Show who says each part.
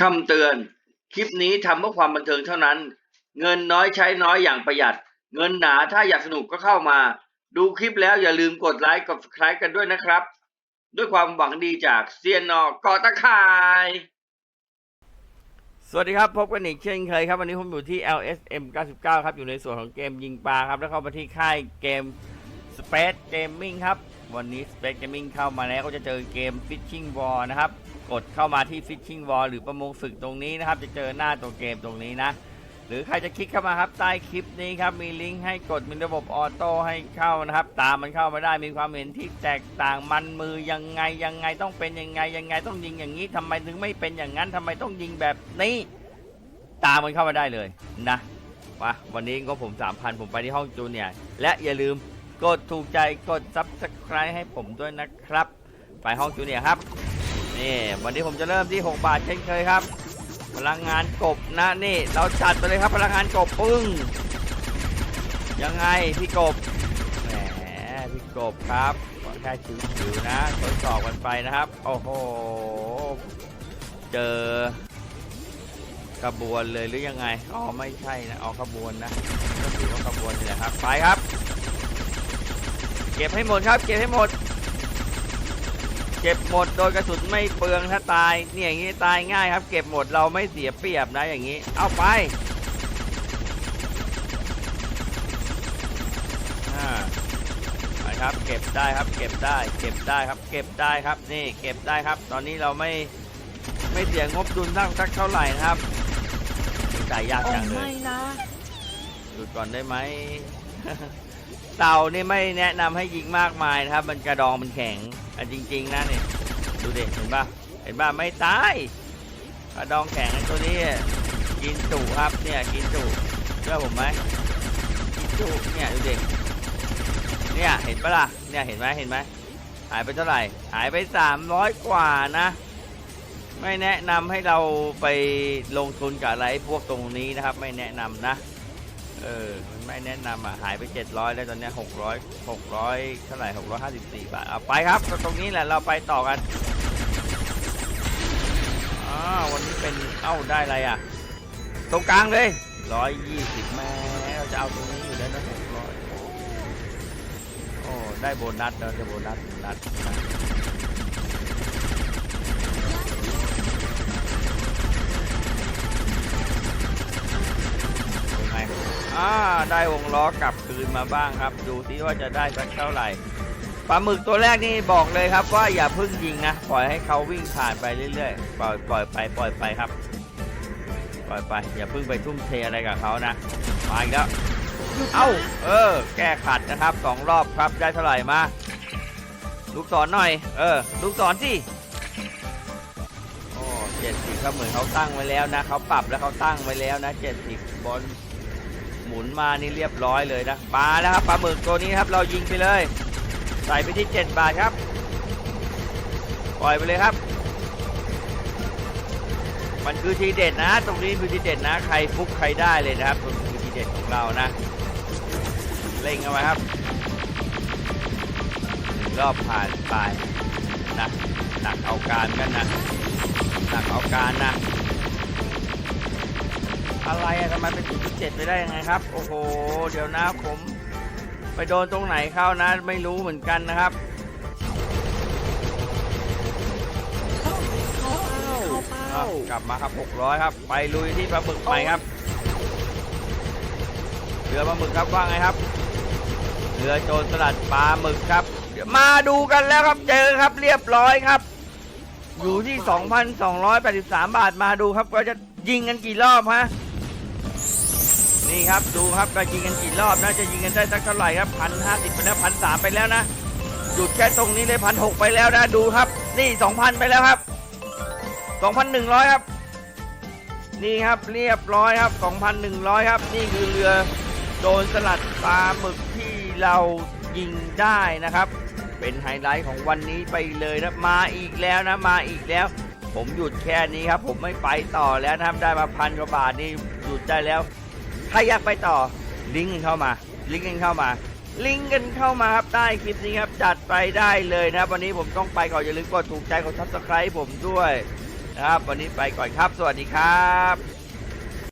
Speaker 1: คำเตือน คลิปนี้ทำเพื่อความบันเทิงเท่านั้น เงินน้อยใช้น้อยอย่างประหยัด เงินหนาถ้าอยากสนุกก็เข้ามา ดูคลิปแล้วอย่าลืมกดไลค์กด subscribe กันด้วยนะครับ ด้วยความหวังดีจากเซียนนอกอตะข่าย สวัสดีครับ พบกันอีกเช่นเคยครับวันนี้ผมอยู่ที่ LSM 99 ครับ อยู่ในส่วนของเกมยิงปลาครับ แล้วเข้ามาที่ค่ายเกม Space Gaming ครับ วันนี้ Space Gaming เข้ามาแล้วก็จะเจอเกม Fishing War นะครับ กดเข้ามาที่ Fishing War หรือประมงศึกตรงนี้นะครับ จะเจอหน้าตัวเกมตรงนี้นะ หรือใครจะคลิกเข้ามาครับใต้คลิปนี้ครับ มีลิงก์ให้กดมีระบบออโต้ให้เข้านะครับ ตามมันเข้ามาได้มีความเห็นที่แตกต่างมันมือยังไงยังไงต้องเป็นยังไงยังไงต้องยิงอย่างนี้ทำไมถึงไม่เป็นอย่างนั้นทำไมต้องยิงแบบนี้ตามมันเข้ามาได้เลยนะมาวันนี้ก็ผม3,000ผมไปที่ห้องจูเนียร์และอย่าลืมกดถูกใจกด Subscribe ให้ผมด้วยนะครับ ไปห้องจูเนียร์ครับ นี่วันนี้ผมจะเริ่มที่ 6 บาทเช่นเคยครับ พลังงานกบนะนี่เราจัดไปเลยครับพลังงานกบปึ้งยังไงพี่กบแหมพี่กบครับก็แค่ชิวๆนะทดสอบกันไปนะครับ โอ้โห เจอกระบวนเลยหรือยังไง อ๋อไม่ใช่นะเอาขบวนนะก็ถือว่าขบวนนี่แหละครับ ไปครับ เก็บให้หมดครับ เก็บให้หมด ก็บหมดโดยกระสุนไม่เปลืองถ้าตายเนี่ยอย่างนี้ตายง่ายครับ เก็บหมดเราไม่เสียเปรียบนะอย่างนี้ เอาไปไปครับ เก็บได้ครับ เก็บได้ เก็บได้ครับ เก็บได้ครับนี่ เก็บได้ครับ ตอนนี้เราไม่ไม่เสียงบดุลตั้งสักเท่าไหร่นะครับจ่ายยากจังเลยหยุดก่อนได้ไหมเต่านี่ไม่แนะนำให้ยิงมากมายนะครับ มันกระดองมันแข็ง อันจริงๆนะเนี่ยดูเด็กเห็นปะเห็นปะไม่ตายกระดองแข็งตัวนี้กินจุครับเนี่ยกินจุเชื่อผมไหมกินจุเนี่ยดูเด็กเนี่ยเห็นปะล่ะเนี่ยเห็นไหมเห็นไหมหายไปเท่าไหร่ หายไป 300 กว่านะ ไม่แนะนำให้เราไปลงทุนกับอะไรพวกตรงนี้นะครับ ไม่แนะนำนะ เออมันไม่แนะนำอะหายไป 700 แล้วตอนเนี้ย600 600เท่าไหร่654 บาทเอาไปครับตรงนี้แหละเราไปต่อกันอ่าวันนี้เป็นเอ้าได้อะไรอะ ตรงกลางเลย 120แม่เราจะเอาตรงนี้อยู่แล้วนะ600โอ้ได้โบนัสแล้วได้โบนัสโบนัส อ่าได้วงล้อกลับคืนมาบ้างครับ ดูซิว่าจะได้สักเท่าไหร่ปลาหมึกตัวแรกนี่บอกเลยครับว่าอย่าพิ่งยิงนะปล่อยให้เขาวิ่งผ่านไปเรื่อยๆ ปล่อยปล่อยไปปล่อยไปครับ ปล่อยไปอย่าพิ่งไปทุ่มเทอะไรกับเขานะมาอีกแล้วเอ้าเออ แก้ขัดนะครับสองรอบครับได้เท่าไหร่มาลูกศรหน่อย เออ ลูกศรสิโอ้เจ็ดสิบเขาเหมือนเขาตั้งไว้แล้วนะเขาปรับแล้วเขาตั้งไว้แล้วนะเจ็ดสิบบอล หมุนมานี่เรียบร้อยเลยนะปลาแล้วครับปลาหมึกตัวนี้ครับเรายิงไปเลย ใส่ไปที่ 7 บาทครับ ปล่อยไปเลยครับ มันคือทีเด็ดนะ ตรงนี้คือทีเด็ดนะ ใครฟุกใครได้เลยนะครับตรงนี้คือทีเด็ดของเรานะเล่งเข้ามาครับรอบผ่านไปนะหนักเอาการกันนะหนักเอาการนะ อะไรอะทำไมเป็นจุดที่เจ็ดไปได้ยังไงครับ โอ้โห เดี๋ยวนะผม ไปโดนตรงไหนเข้านะ ไม่รู้เหมือนกันนะครับอ้าวกลับมาครับ 600 ครับ ไปลุยที่ปลาหมึกใหม่ครับ เรือปลาหมึกครับว่าไงครับ เรือโจรสลัดปลาหมึกครับเดี๋ยวมาดูกันแล้วครับ เจอครับเรียบร้อยครับ อยู่ที่ 2,283 บาทมาดูครับว่าจะยิงกันกี่รอบฮะ นี่ครับดูครับจะยิงกันกี่รอบนะจะยิงกันได้สักเท่าไหร่ครับพันห้าสิบไปแล้วพันสามไปแล้วนะหยุดแค่ตรงนี้เลยพันหกไปแล้วนะดูครับ นี่สองพันไปแล้วครับสองพันหนึ่งร้อยครับ นี่ครับเรียบร้อยครับสองพันหนึ่งร้อยครับ นี่คือเรือโดนสลัดปลาหมึกที่เรายิงได้นะครับ เป็นไฮไลท์ของวันนี้ไปเลยนะมาอีกแล้วนะมาอีกแล้ว ผมหยุดแค่นี้ครับ ผมไม่ไปต่อแล้วนะครับได้มาพันกว่าบาทนี่หยุดได้แล้ว ใครอยากไปต่อ ลิงก์กันเข้ามา ลิงก์กันเข้ามา ลิงก์กันเข้ามาครับใต้คลิปนี้ครับ จัดไปได้เลยนะครับ วันนี้ผมต้องไปก่อนอย่าลืมกดถูกใจกดซับสไครต์ผมด้วยนะครับ วันนี้ไปก่อนครับ สวัสดีครับ